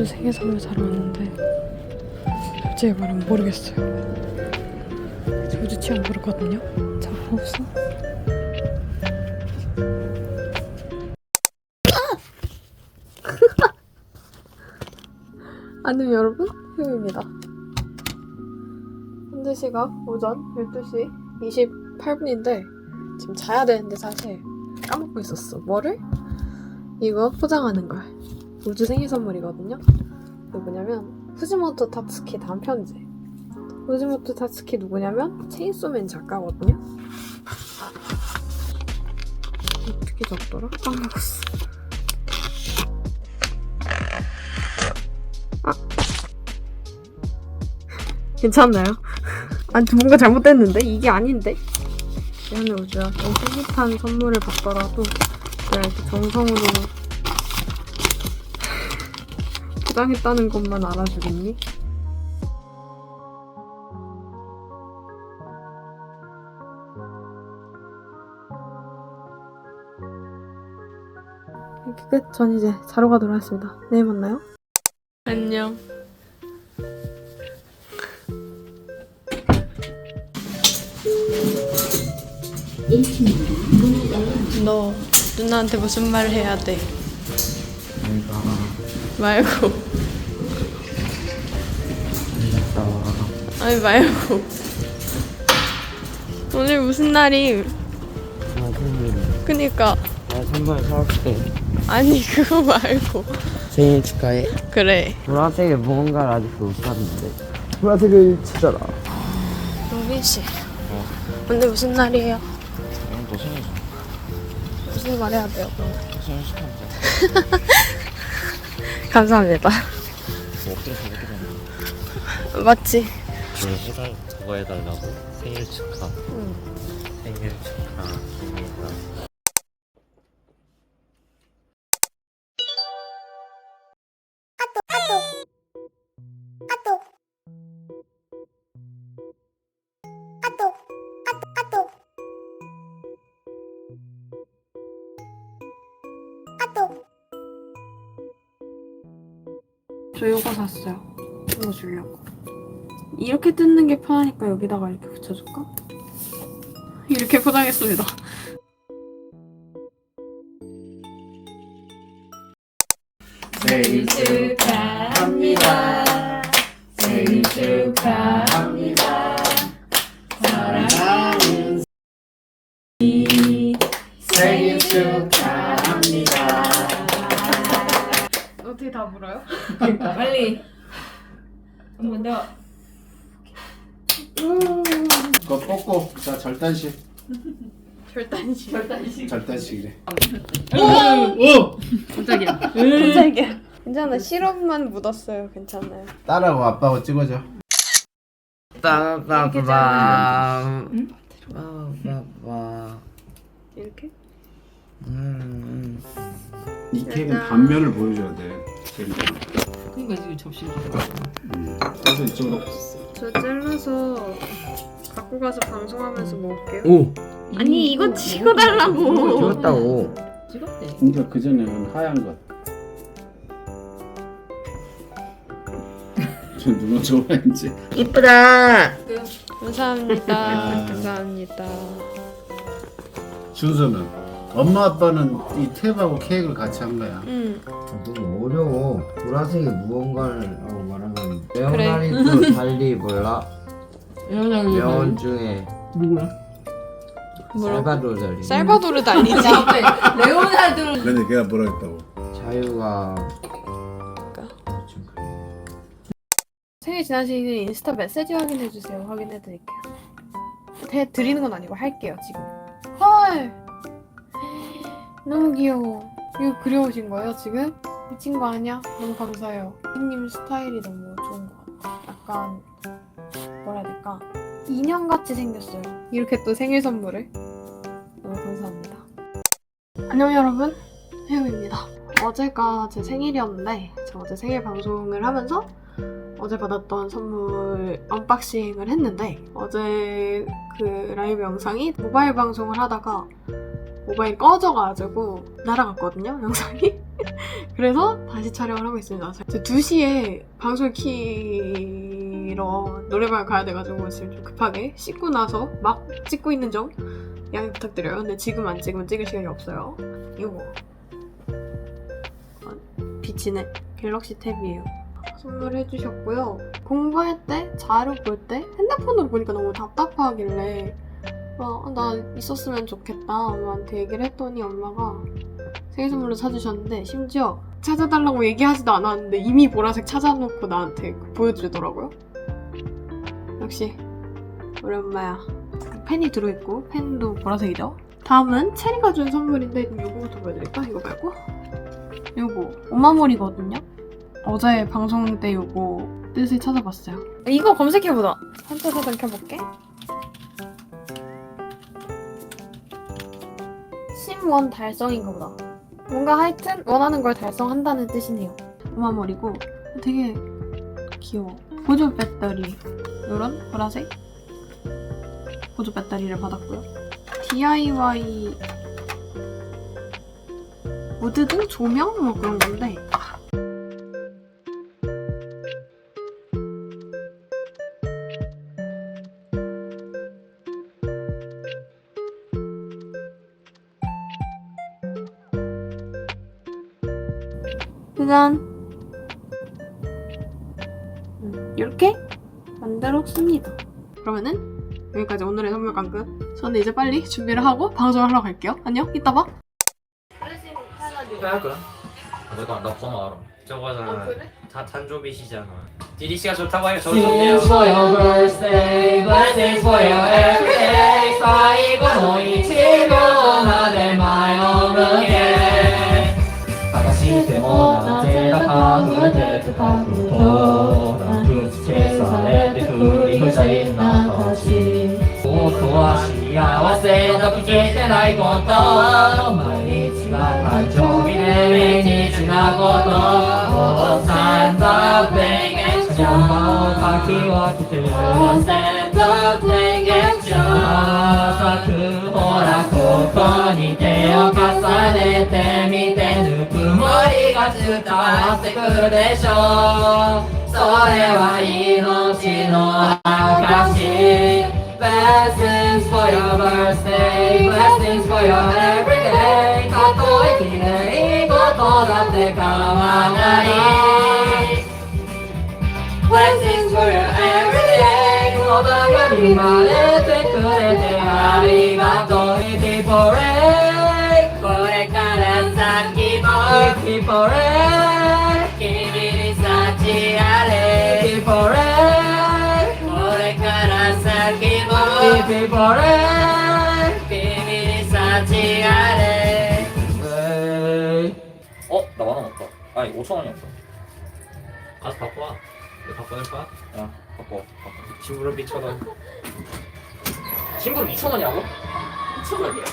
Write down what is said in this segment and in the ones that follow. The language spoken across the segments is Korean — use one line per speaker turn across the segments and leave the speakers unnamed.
우주 생일 선물 사러 왔는데 솔직히 말하면 모르겠어요. 저 우주 취향 모르거든요. 자, 없어. 안녕 여러분, 효입니다. 현재 시각 오전 12시 28분인데 지금 자야 되는데 사실 까먹고 있었어. 뭐를? 이거 포장하는 걸. 우주 생일 선물이거든요. 뭐냐면 후지모토 타츠키 단편지. 후지모토 타츠키 누구냐면 체인소맨 작가거든요. 어떻게 적더라? 까먹었어. 아. 괜찮나요? 아니 뭔가 잘못됐는데? 이게 아닌데? 미안해 우주야. 좀 풋풋한 선물을 받더라도 내가 이렇게 정성으로 포장했다는 것만 알아주겠니? 이렇게 끝. 전 이제 자러 가도록 하겠습니다. 내일 만나요. 안녕. 너 누나한테 무슨 말을 해야 돼?
내가
말고. 아니 말고. 오늘 무슨 날이?
생일
그니까
나 선물 사올게
아니 그거 말고.
생일 축하해
그래.
보라색의 무언가를 아직도 못 샀는데 보라색을 찾아라
로빈 씨. 오늘 무슨 날이에요?
그럼 너 생일
무슨 말 해야 돼요?
생일 축하한다
감사합니다.
뭐 엎드려서 이렇게 되는
맞지?
그 해달 그거 해달라고 생일 축하
응.
생일 축하합니다
저 이거 샀어요. 이거 주려고. 이렇게 뜯는 게 편하니까 여기다가 이렇게 붙여줄까? 이렇게 포장했습니다.
생일 축하합니다. 생일 축하합니다. 사랑하는 생일 축하합니다.
어떻게 다 물어요?
빨리 한 번 더.
그거 뽑고 자 절단식
절단식. 절단식.
절단식이래
깜짝이야.
깜짝이야. 괜찮아. 시럽만 묻었어요. 괜찮아요.
딸하고 아빠하고 찍어줘
빠바바밤 빠바바
이렇게?
음
이 케이크는 단면을 보여줘야 돼 재밌잖아
그러니까 지금 접시를 갖고 왔어.
음. 그래서 이쪽으로
저 잘라서 갖고 가서 방송하면서 먹을게요.
오!
아니 이거 찍어달라고.
찍었다고
찍었대.
그러니까 그 전에는 하얀 것 저 누가 좋아했지?
이쁘다
감사합니다.
아.
감사합니다.
준서는 엄마 아빠는 이 탭하고 케이크를 같이 한 거야
응.
되게 어려워 보라색의 무언가를 라고 말하면 레오나르도 달리 몰라? 명언 중에
누구야?
살바도르 달리
살바도르 달리지.
레오나르도.
근데 걔가 뭐라 했다고
자유가 좀 그래.
생일 지나시는 인스타 메시지 확인해 주세요. 확인해 드릴게요. 해 드리는 건 아니고 할게요 지금. 헐. 너무 귀여워. 이거 그려오신 거예요 지금? 미친 거 아니야? 너무 감사해요. 님 스타일이 너무 좋은 것 같아. 약간 뭐라 해야 될까? 인형 같이 생겼어요. 이렇게 또 생일 선물을 너무 감사합니다. 안녕 여러분, 혜우입니다. 어제가 제 생일이었는데 제가 어제 생일 방송을 하면서 어제 받았던 선물 언박싱을 했는데 어제 그 라이브 영상이 모바일 방송을 하다가 모바일이 꺼져가지고 날아갔거든요 영상이. 그래서 다시 촬영을 하고 있습니다. 이제 2시에 방송을 키러 노래방을 가야 돼가지고 지금 좀 급하게 씻고 나서 막 찍고 있는 점 양해 부탁드려요. 근데 지금 안 찍으면 찍을 시간이 없어요. 이거 어, 비치네. 갤럭시 탭이에요. 선물해 주셨고요. 공부할 때 자료 볼 때 핸드폰으로 보니까 너무 답답하길래 어, 나 있었으면 좋겠다. 엄마한테 얘기를 했더니 엄마가 생일 선물로 사주셨는데 심지어 찾아달라고 얘기하지도 않았는데 이미 보라색 찾아놓고 나한테 보여주더라고요. 역시 우리 엄마야. 펜이 들어있고 펜도 보라색이죠? 다음은 체리가 준 선물인데 이거부터 보여드릴까? 이거 말고? 요거. 오마몰이거든요? 어제 방송 때 요거 뜻을 찾아봤어요. 이거 검색해보자. 한자 사전 켜볼게 원 달성인가 보다. 뭔가 하여튼 원하는 걸 달성한다는 뜻이네요. 오마머리고 되게 귀여워. 보조 배터리 이런 보라색 보조 배터리를 받았고요. DIY 무드 등 조명 뭐 그런 건데 짜잔 음, 이렇게 만들었습니다 그러면은 여기까지 오늘의 선물 강급 저는 이제 빨리 준비를 하고 방송을 하러 갈게요 안녕 이따
봐할 거야? 내가 나 번호 알아. 저거잖아. 다 탄조비시잖아. 디디 씨가 좋다고 해요. 저도 좋네요.
for your birthday, blessings for your everyday. 쌓이고 모이
僕は幸せと聞けてないこと。毎日が誕生日で命日なこと。を散々宣言しちゃうかき分けて散々宣言しちゃう咲くほらここに手を重ねてみてぬくもりが伝わってくるでしょう。それは命の証 Blessings for your birthday, blessings for your every day. Katoi kinei koto datte kawanai. Blessings for your every day, koto ga mimarete kurete arigato iti pore. Kore kara saki pore, 바래 비밀 사치 아래
어? 나 만원 없다 아니 5천원이 없어 가서 바꿔와 내가 바꿔낼 거야? 야 바꿔 바꿔 친구로 미쳐던. 친구로 2천원이라고? 5천 원이야.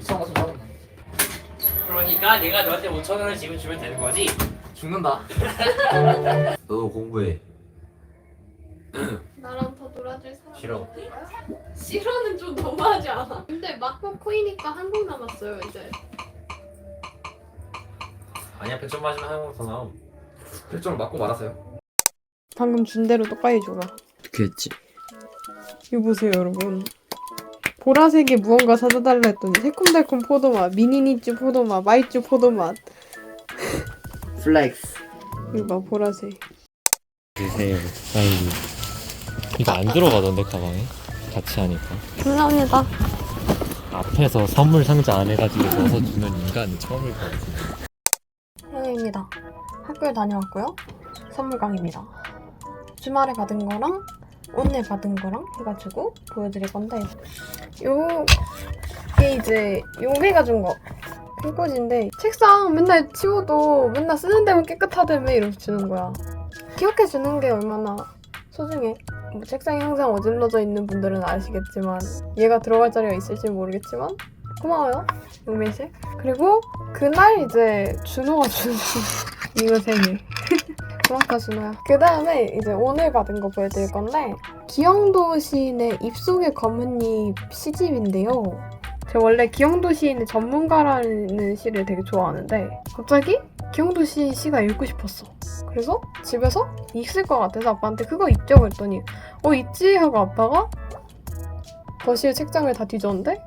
2천원 같은 거 그러니까 내가 너한테 5천 원을 지금 주면 되는 거지. 죽는다 너도 공부해
놀아줄 사람
싫어.
싫어는 좀 너무하지 않아? 근데 막고 코이니까 한국 남았어요 이제
아니야 100점 맞으면 한번 더 나옴. 100점을 맞고 말았어요.
방금 준 대로 똑바로 줘봐
어떻게 했지?
이거 보세요 여러분 보라색에 무언가 사다 달라 했더니 새콤달콤 포도맛 미니니쭈 포도맛 마이쭈 포도맛
플렉스
이거 봐 보라색
주세요 사인 이 이거 안 들어가던데 가방에? 같이 하니까.
감사합니다.
앞에서 선물 상자 안 해가지고 넣어서 주는 인간이 처음일 것 같아
현우입니다. 학교에 다녀왔고요. 선물강입니다. 주말에 받은 거랑 오늘 받은 거랑 해가지고 보여드릴 건데 요게 이제 용비가 준 거. 핑꽂인데 책상 맨날 치워도 맨날 쓰는 데만 깨끗하다며 이러고 주는 거야. 기억해 주는 게 얼마나 소중해 뭐 책상이 항상 어질러져 있는 분들은 아시겠지만 얘가 들어갈 자리가 있을지 모르겠지만 고마워요 용민 씨. 그리고 그날 이제 준호가 주는 이거 생일 고맙다 준호야. 그 다음에 이제 오늘 받은 거 보여드릴 건데 기영도 시인의 입속의 검은잎 시집인데요 제가 원래 기영도 시인의 전문가라는 시를 되게 좋아하는데 갑자기 기영도 시인 시가 읽고 싶었어. 그래서 집에서 있을 것 같아서 아빠한테 그거 있죠? 그랬더니 어 있지 하고 아빠가 거실 책장을 다 뒤졌는데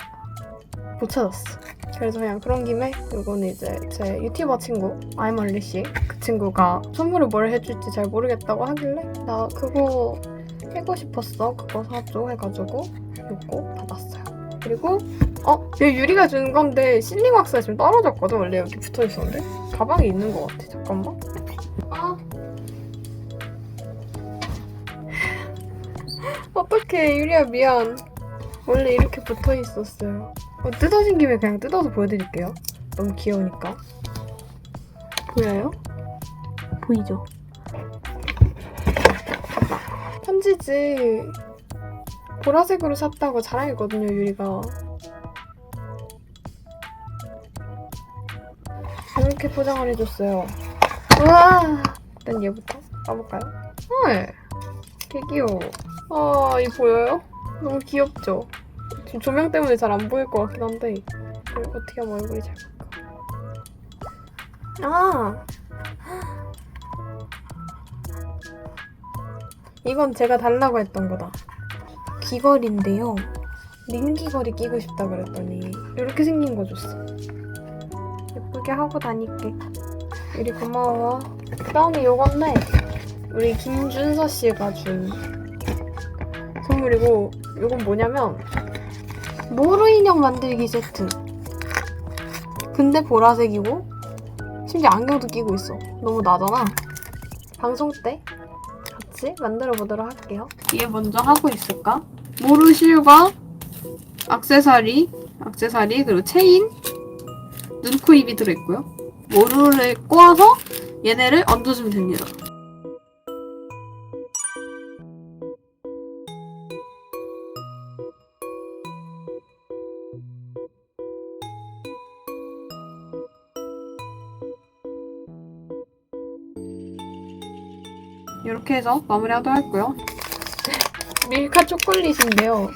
못 찾았어. 그래서 그냥 그런 김에 이거는 이제 제 유튜버 친구 아이멀리 씨 그 친구가 선물을 뭘 해줄지 잘 모르겠다고 하길래 나 그거 해고 싶었어 그거 사줘 해가지고 이거 받았어요. 그리고 어? 얘 유리가 준 건데 실링 왁스가 지금 떨어졌거든 원래 여기 붙어 있었는데? 가방에 있는 것 같아 잠깐만. 아 어떡해 유리야 미안. 원래 이렇게 붙어 있었어요. 어, 뜯어진 김에 그냥 뜯어서 보여드릴게요. 너무 귀여우니까. 보여요? 보이죠? 편지지 보라색으로 샀다고 자랑했거든요 유리가 이렇게 포장을 해줬어요 우와 일단 얘부터 까볼까요? 헐 개 귀여워 아 이 보여요? 너무 귀엽죠? 지금 조명 때문에 잘 안 보일 것 같긴 한데 어떻게 하면 얼굴이 잘 볼까? 아 이건 제가 달라고 했던 거다 귀걸이인데요. 링 귀걸이 끼고 싶다 그랬더니 이렇게 생긴 거 줬어. 예쁘게 하고 다닐게. 우리 고마워. 그다음에 요건데 우리 김준서 씨가 준 선물이고 요건 뭐냐면 모루 인형 만들기 세트. 근데 보라색이고 심지어 안경도 끼고 있어. 너무 나잖아. 방송 때 같이 만들어 보도록 할게요. 얘 먼저 하고 있을까? 모루 실과 액세서리 액세서리 그리고 체인 눈, 코, 입이 들어있고요 모루를 꼬아서 얘네를 얹어주면 됩니다 이렇게 해서 마무리하도록 할고요. 밀카 초콜릿인데요.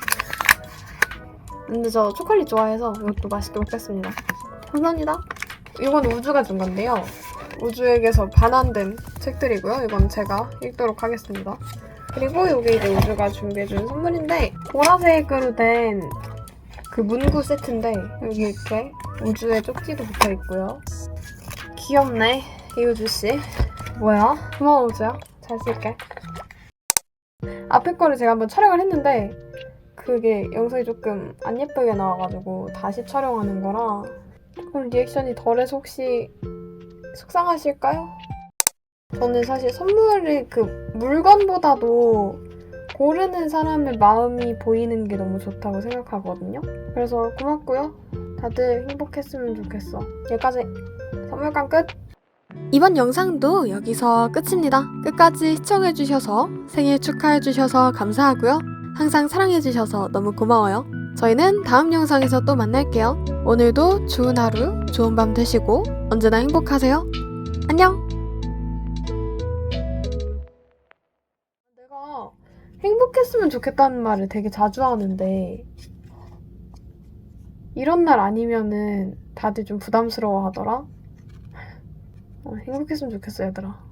근데 저 초콜릿 좋아해서 이것도 맛있게 먹겠습니다. 감사합니다. 이건 우주가 준 건데요. 우주에게서 반환된 책들이고요. 이건 제가 읽도록 하겠습니다. 그리고 이게 이제 우주가 준비해준 선물인데 보라색으로 된 그 문구 세트인데 여기 이렇게 우주의 쪽지도 붙어 있고요. 귀엽네 이 우주 씨. 뭐야? 고마워 우주야. 잘 쓸게. 앞에 거를 제가 한번 촬영을 했는데 그게 영상이 조금 안 예쁘게 나와가지고 다시 촬영하는 거라 조금 리액션이 덜해서 혹시 속상하실까요? 저는 사실 선물을 그 물건보다도 고르는 사람의 마음이 보이는 게 너무 좋다고 생각하거든요. 그래서 고맙고요. 다들 행복했으면 좋겠어. 여기까지 선물관 끝! 이번 영상도 여기서 끝입니다. 끝까지 시청해주셔서 생일 축하해주셔서 감사하고요. 항상 사랑해주셔서 너무 고마워요. 저희는 다음 영상에서 또 만날게요. 오늘도 좋은 하루, 좋은 밤 되시고 언제나 행복하세요. 안녕! 내가 행복했으면 좋겠다는 말을 되게 자주 하는데 이런 날 아니면은 다들 좀 부담스러워 하더라. 어, 행복했으면 좋겠어, 얘들아.